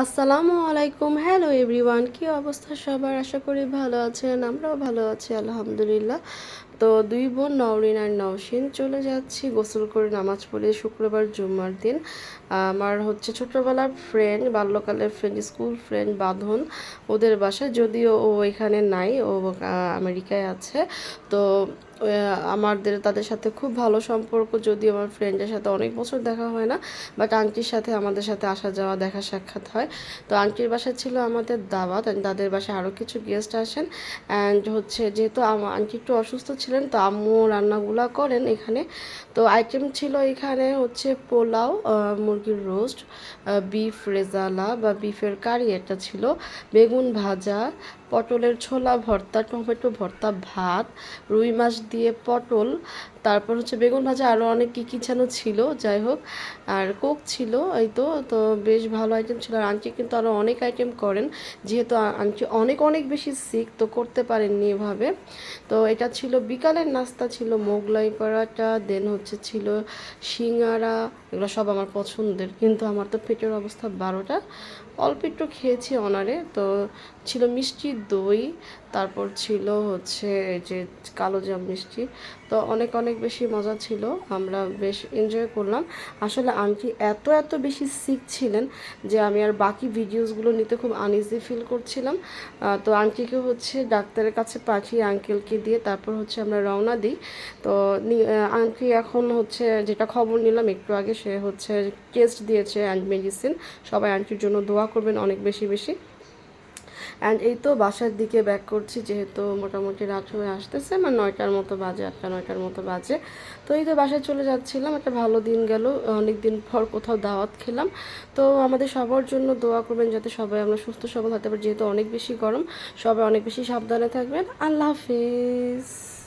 আসসালামু আলাইকুম। Hello everyone কি অবস্থা সবার? আশা করি ভালো আছেন, আমরাও ভালো আছি, আলহামদুলিল্লাহ। তো দুই বোন নওরিন আর নওশিন চলে যাচ্ছি গোসল করে নামাজ পড়ে শুক্রবার জুম্মার দিন। আমার হচ্ছে ছোটোবেলার ফ্রেন্ড বাল্যকালের ফ্রেন্ড স্কুল ফ্রেন্ড বাঁধন ওদের বাসায়, যদিও ও এখানে নাই, ও আমেরিকায় আছে। তো আমাদের, তাদের সাথে খুব ভালো সম্পর্ক, যদিও আমার ফ্রেন্ডের সাথে অনেক বছর দেখা হয় না বাট আন্টির সাথে, আমাদের সাথে আসা যাওয়া, দেখা সাক্ষাৎ হয়। তো আন্টির বাসায় ছিল আমাদের দাওয়াত তাদের বাসায় আরও কিছু গেস্ট আসেন অ্যান্ড হচ্ছে যেহেতু আমার আন্টি একটু অসুস্থ ছিলেন, তো আম্মু রান্নাগুলা করেন এখানে। তো আইটেম ছিল এখানে হচ্ছে পোলাও মুরগির রোস্ট বিফ রেজালা বা বিফের কারি এটা ছিল, বেগুন ভাজা পটলের ছোলা, ভর্তা, টমেটো, ভর্তা, ভাত, রুই মাছ দিয়ে পটল, তারপর হচ্ছে বেগুন ভাজা আরও অনেক কী কী যেন ছিল, যাই হোক। আর কোক ছিল, এই তো তো বেশ ভালো আইটেম ছিল। আর আন্টি কিন্তু আরও অনেক আইটেম করেন, যেহেতু আন্টি অনেক অনেক বেশি সিক তো করতে পারেননি এভাবে। তো এটা ছিল বিকালের নাস্তা ছিল, মোগলাই পরাটা দেন হচ্ছে ছিল সিঙ্গারা, এগুলো সব আমার পছন্দের, কিন্তু আমার তো পেটের অবস্থা বারোটা। অল্প একটু খেয়েছি অনারে, তো ছিল মিষ্টি দই, তারপর ছিল হচ্ছে যে কালো জাম মিষ্টি। তো অনেক অনেক বেশি মজা ছিল, আমরা বেশ এনজয় করলাম। আসলে আন্টি এত এত বেশি সিক ছিলেন যে আমি আর বাকি ভিডিওসগুলো নিতে খুব আনইজি ফিল করছিলাম। তো আন্টিকে হচ্ছে ডাক্তারের কাছে পাঠিয়ে আঙ্কেলকে দিয়ে তারপর হচ্ছে আমরা রওনা দিই। তো আন্টি এখন হচ্ছে যেটা খবর নিলাম, একটু আগে সে হচ্ছে টেস্ট দিয়েছে অ্যান্ড মেডিসিন সবাই আন্টির জন্য দোয়া করবেন অনেক বেশি বেশি। অ্যান্ড এই তো বাসার দিকে ব্যাক করছি, যেহেতু মোটামুটি রাত হয়ে আসতেছে আমার নয়টার মতো বাজে, আটটা, নয়টার মতো বাজে। তো এই তো বাসায় চলে যাচ্ছিলাম, একটা ভালো দিন গেল অনেক দিন পর কোথাও দাওয়াত খেলাম। তো আমাদের সবার জন্য দোয়া করবেন যাতে সবাই আমরা সুস্থ, সবল হতে পারি, যেহেতু অনেক বেশি গরম, সবাই অনেক বেশি সাবধানে থাকবেন। আল্লাহ হাফিজ।